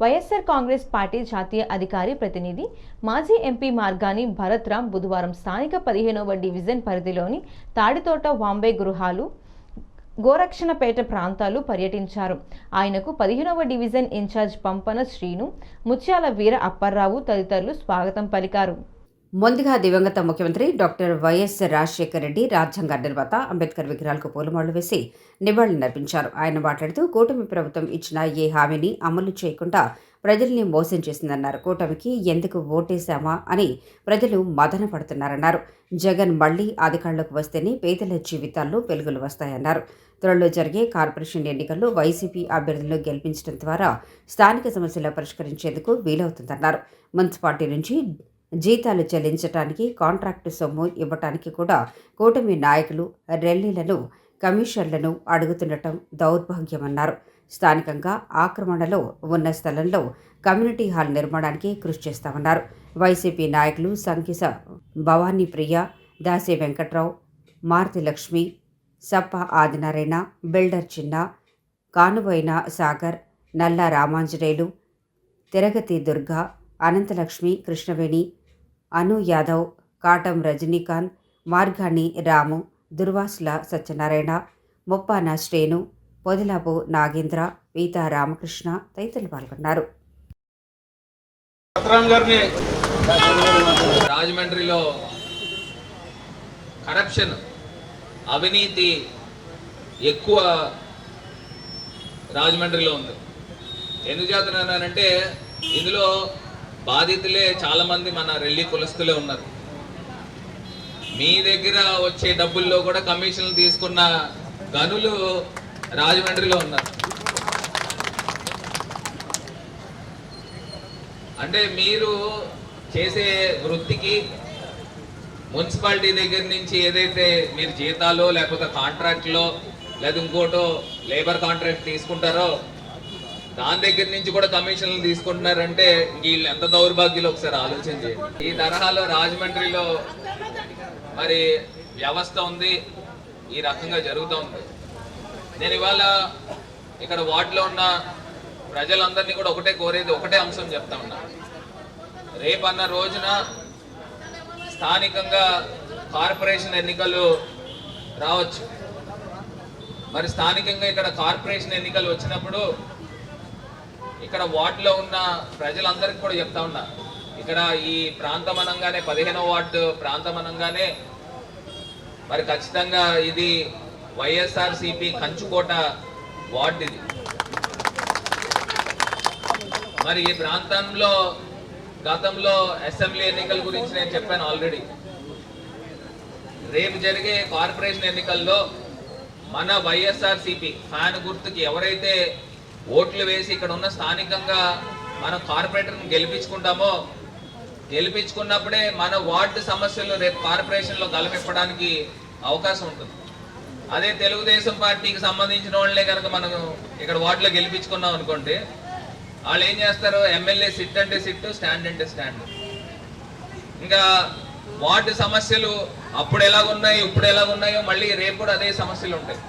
YSR Congress party జాతీయ అధికారి ప్రతినిధి మాజీ ఎంపీ మార్గాని భరత్ రామ్ బుధవారం స్థానిక పదిహేనవ డివిజన్ పరిధిలోని తాడితోట వాంబే గృహాలు గోరక్షణపేట ప్రాంతాలు పర్యటించారు. ఆయనకు పదిహేనవ డివిజన్ ఇన్ఛార్జ్ పంపన శ్రీను ముత్యాల వీర అప్పారావు తదితరులు స్వాగతం పలికారు. ముందుగా దివంగత ముఖ్యమంత్రి డాక్టర్ వైఎస్ రాజశేఖర రెడ్డి రాజ్యాంగ నిర్మాత అంబేద్కర్ విగ్రహాలకు పూలమాలలు వేసి నివాళులర్పించారు ఆయన మాట్లాడుతూ కూటమి ప్రభుత్వం ఇచ్చిన ఏ హామీని అమలు చేయకుండా ప్రజల్ని మోసం చేసిందన్నారు. కూటమికి ఎందుకు ఓటేశామా అని ప్రజలు మదన పడుతున్నారన్నారు. జగన్ మళ్ళీ అధికారంలోకి వస్తేనే పేదల జీవితాల్లో వెలుగులు వస్తాయన్నారు. త్వరలో జరిగే కార్పొరేషన్ ఎన్నికల్లో వైసీపీ అభ్యర్థులను గెలిపించడం ద్వారా స్థానిక సమస్యలు పరిష్కరించేందుకు వీలవుతుందన్నారు. మున్సిపాలిటీ నుంచి జీతాలు చెల్లించడానికి కాంట్రాక్టు సొమ్ము ఇవ్వటానికి కూడా కూటమి నాయకులు రెల్లీలను కమిషన్లను అడుగుతుండటం దౌర్భాగ్యమన్నారు. స్థానికంగా ఆక్రమణలో ఉన్న స్థలంలో కమ్యూనిటీ హాల్ నిర్మాణానికి కృషి చేస్తామన్నారు. వైసీపీ నాయకులు సంకిస భవానీ ప్రియ దాసి వెంకట్రావు మారుతి లక్ష్మి సప్ప ఆదినారాయణ బిల్డర్ చిన్న కానుబోయిన సాగర్ నల్ల రామాంజనేయులు తిరగతి దుర్గా అనంతలక్ష్మి కృష్ణవేణి అను యాదవ్ కాటం రజనీకాంత్ మార్గాని రాము దుర్వాసుల సత్యనారాయణ ముప్పాన శ్రేణు పొదిలాపు నాగేంద్ర వీతా రామకృష్ణ తదితరులు పాల్గొన్నారు. రాజమండ్రిలో కరప్షన్ అవినీతి ఎక్కువ రాజమండ్రిలో ఉంది. ఎందుకు చేస్తున్నానంటే ఇందులో బాధితులే చాలా మంది మన రెల్లి కులస్తులే ఉన్నారు. మీ దగ్గర వచ్చే డబ్బుల్లో కూడా కమిషన్లు తీసుకున్న గనులు రాజమండ్రిలో ఉన్నారు. అంటే మీరు చేసే వృత్తికి మున్సిపాలిటీ దగ్గర నుంచి ఏదైతే మీరు జీతాలో లేకపోతే కాంట్రాక్ట్లో లేదా ఇంకోటో లేబర్ కాంట్రాక్ట్ తీసుకుంటారో దాని దగ్గర నుంచి కూడా కమిషన్లు తీసుకుంటున్నారంటే వీళ్ళు ఎంత దౌర్భాగ్యులు ఒకసారి ఆలోచన చేయండి. ఈ తరహాలో రాజమండ్రిలో మరి వ్యవస్థ ఉంది ఈ రకంగా జరుగుతూ ఉంది. నేను ఇవాళ ఇక్కడ వార్డులో ఉన్న ప్రజలందరినీ కూడా ఒకటే కోరేది ఒకటే అంశం చెప్తా ఉన్నా. రేపన్న రోజున స్థానికంగా కార్పొరేషన్ ఎన్నికలు రావచ్చు. మరి స్థానికంగా ఇక్కడ కార్పొరేషన్ ఎన్నికలు వచ్చినప్పుడు ఇక్కడ వార్డులో ఉన్న ప్రజలందరికీ కూడా చెప్తా ఉన్నా. ఇక్కడ ఈ ప్రాంతం అనగానే పదిహేనవ వార్డు ప్రాంతం అనగానే మరి ఖచ్చితంగా ఇది వైఎస్ఆర్ సిపి కంచుకోట వార్డు ఇది. మరి ఈ ప్రాంతంలో గతంలో అసెంబ్లీ ఎన్నికల గురించి నేను చెప్పాను ఆల్రెడీ. రేపు జరిగే కార్పొరేషన్ ఎన్నికల్లో మన వైఎస్ఆర్ సిపి ఫ్యాన్ గుర్తుకి ఎవరైతే ఓట్లు వేసి ఇక్కడ ఉన్న స్థానికంగా మన కార్పొరేటర్ని గెలిపించుకుంటామో గెలిపించుకున్నప్పుడే మన వార్డు సమస్యలు రేపు కార్పొరేషన్లో గలపెప్పడానికి అవకాశం ఉంటుంది. అదే తెలుగుదేశం పార్టీకి సంబంధించిన వాళ్ళే కనుక మనం ఇక్కడ వార్డులో గెలిపించుకున్నాం అనుకోండి వాళ్ళు ఏం చేస్తారు? ఎమ్మెల్యే సిట్ అంటే సిట్ స్టాండ్ అంటే స్టాండ్. ఇంకా వార్డు సమస్యలు అప్పుడు ఎలాగున్నాయి ఇప్పుడు ఎలాగున్నాయో మళ్ళీ రేపు కూడా అదే సమస్యలు ఉంటాయి.